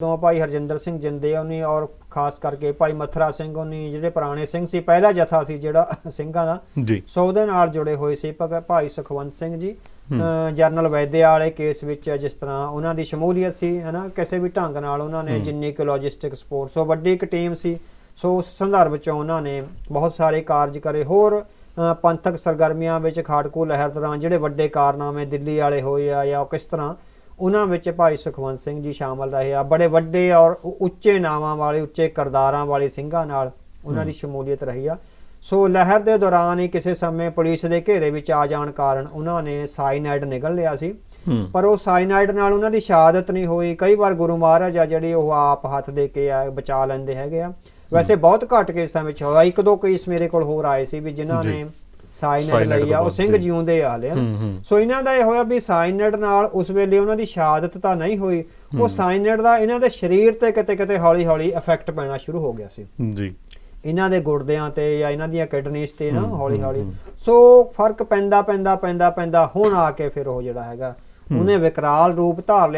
ਤੋਂ ਭਾਈ ਹਰਜਿੰਦਰ ਸਿੰਘ ਜਿੰਦੇ ਉਹਨੀ ਔਰ ਖਾਸ ਕਰਕੇ ਭਾਈ ਮਥਰਾ ਸਿੰਘ ਉਹਨੀ ਜਿਹੜੇ ਪੁਰਾਣੇ ਸਿੰਘ ਸੀ ਪਹਿਲਾ ਜਥਾ ਸੀ ਜਿਹੜਾ ਸਿੰਘਾਂ ਦਾ ਜੀ। ਸੋ ਉਹਦੇ ਨਾਲ ਜੁੜੇ ਹੋਏ ਸੀ ਭਾਈ ਸੁਖਵੰਤ ਸਿੰਘ ਜੀ ਜਰਨਲ ਵੈਦਿਆ ਵਾਲੇ ਕੇਸ ਵਿੱਚ ਜਿਸ ਤਰ੍ਹਾਂ ਉਹਨਾਂ ਦੀ ਸ਼ਮੂਲੀਅਤ ਸੀ ਹਨਾ ਕਿਸੇ ਵੀ ਢੰਗ ਨਾਲ ਉਹਨਾਂ ਨੇ ਜਿੰਨੀ ਕੁ ਲੌਜਿਸਟਿਕ ਸਪੋਰਟ ਸੋ ਵੱਡੀ ਇੱਕ ਟੀਮ ਸੀ ਸੋ ਉਸ ਸੰਦਰਭ ਚ ਉਹਨਾਂ ਨੇ ਬਹੁਤ ਸਾਰੇ ਕਾਰਜ ਕਰੇ। ਹੋਰ ਪੰਥਕ ਸਰਗਰਮੀਆਂ ਵਿੱਚ ਖਾੜਕੂ ਲਹਿਰ ਦੌਰਾਨ ਜਿਹੜੇ ਵੱਡੇ ਕਾਰਨਾਮੇ ਦਿੱਲੀ ਵਾਲੇ ਹੋਏ ਆ ਜਾਂ ਕਿਸ ਤਰ੍ਹਾਂ ਉਹਨਾਂ ਵਿੱਚ ਭਾਈ ਸੁਖਵੰਤ ਸਿੰਘ ਜੀ ਸ਼ਾਮਲ ਰਹੇ ਆ। ਬੜੇ ਵੱਡੇ ਔਰ ਉੱਚੇ ਨਾਵਾਂ ਵਾਲੇ ਉੱਚੇ ਕਰਦਾਰਾਂ ਵਾਲੇ ਸਿੰਘਾਂ ਨਾਲ ਉਹਨਾਂ ਦੀ ਸ਼ਮੂਲੀਅਤ ਰਹੀ ਆ। ਸੋ ਲਹਿਰ ਦੇ ਦੌਰਾਨ ਹੀ ਕਿਸੇ ਸਮੇਂ ਪੁਲਿਸ ਦੇ ਘੇਰੇ ਵਿੱਚ ਆ ਜਾਣ ਕਾਰਨ ਉਹਨਾਂ ਨੇ ਸਾਈਨਾਈਡ ਨਿਕਲ ਲਿਆ ਸੀ। ਪਰ ਉਹ ਸਾਈਨਾਈਡ ਨਾਲ ਉਹਨਾਂ ਦੀ ਸ਼ਹਾਦਤ ਨਹੀਂ ਹੋਈ। ਕਈ ਵਾਰ ਗੁਰੂ ਮਹਾਰਾਜ ਆ ਜਿਹੜੇ ਉਹ ਆਪ ਹੱਥ ਦੇ ਕੇ ਆ ਬਚਾ ਲੈਂਦੇ ਹੈਗੇ ਆ। ਵੈਸੇ ਬਹੁਤ ਘੱਟ ਕੇਸਾਂ ਵਿੱਚ ਹੋਇਆ। ਇੱਕ ਦੋ ਕੇਸ ਮੇਰੇ ਕੋਲ ਹੋਰ ਆਏ ਸੀ ਵੀ ਜਿਨ੍ਹਾਂ। ਨੇ ਸਾਇਨਾਈਡ ਲਈ ਆ ਉਹ ਸਿੰਘ। ਜਿਉਂਦੇ ਆ ਹਲੇ। ਸੋ ਇਹਨਾਂ ਦਾ ਇਹ ਹੋਇਆ ਵੀ ਸਾਇਨਾਈਡ ਨਾਲ ਉਸ ਵੇਲੇ ਉਹਨਾਂ ਦੀ ਸ਼ਹਾਦਤ ਤਾਂ ਨਹੀਂ ਹੋਈ। ਉਹ ਸਾਇਨਾਈਡ ਦਾ ਇਹਨਾਂ ਦੇ ਸਰੀਰ ਤੇ ਕਿਤੇ ਕਿਤੇ ਹੌਲੀ ਹੌਲੀ ਇਫੈਕਟ ਪੈਣਾ ਸ਼ੁਰੂ ਹੋ ਗਿਆ ਸੀ। ਜੀ। ਇਹਨਾਂ ਦੇ ਗੁਰਦਿਆਂ ਤੇ ਜਾਂ ਇਹਨਾਂ ਦੀਆਂ ਕਿਡਨੀਜ਼ ਤੇ ਨਾ ਹੌਲੀ ਹੌਲੀ। ਸੋ ਫ਼ਰਕ ਪੈਂਦਾ ਪੈਂਦਾ ਪੈਂਦਾ ਪੈਂਦਾ ਹੁਣ ਆ ਕੇ ਫਿਰ ਉਹ ਜਿਹੜਾ ਹੈਗਾ ਉਹਨੇ ਵਿਕਰਾਲ ਰੂਪ ਧਾਰ ਲਿਆ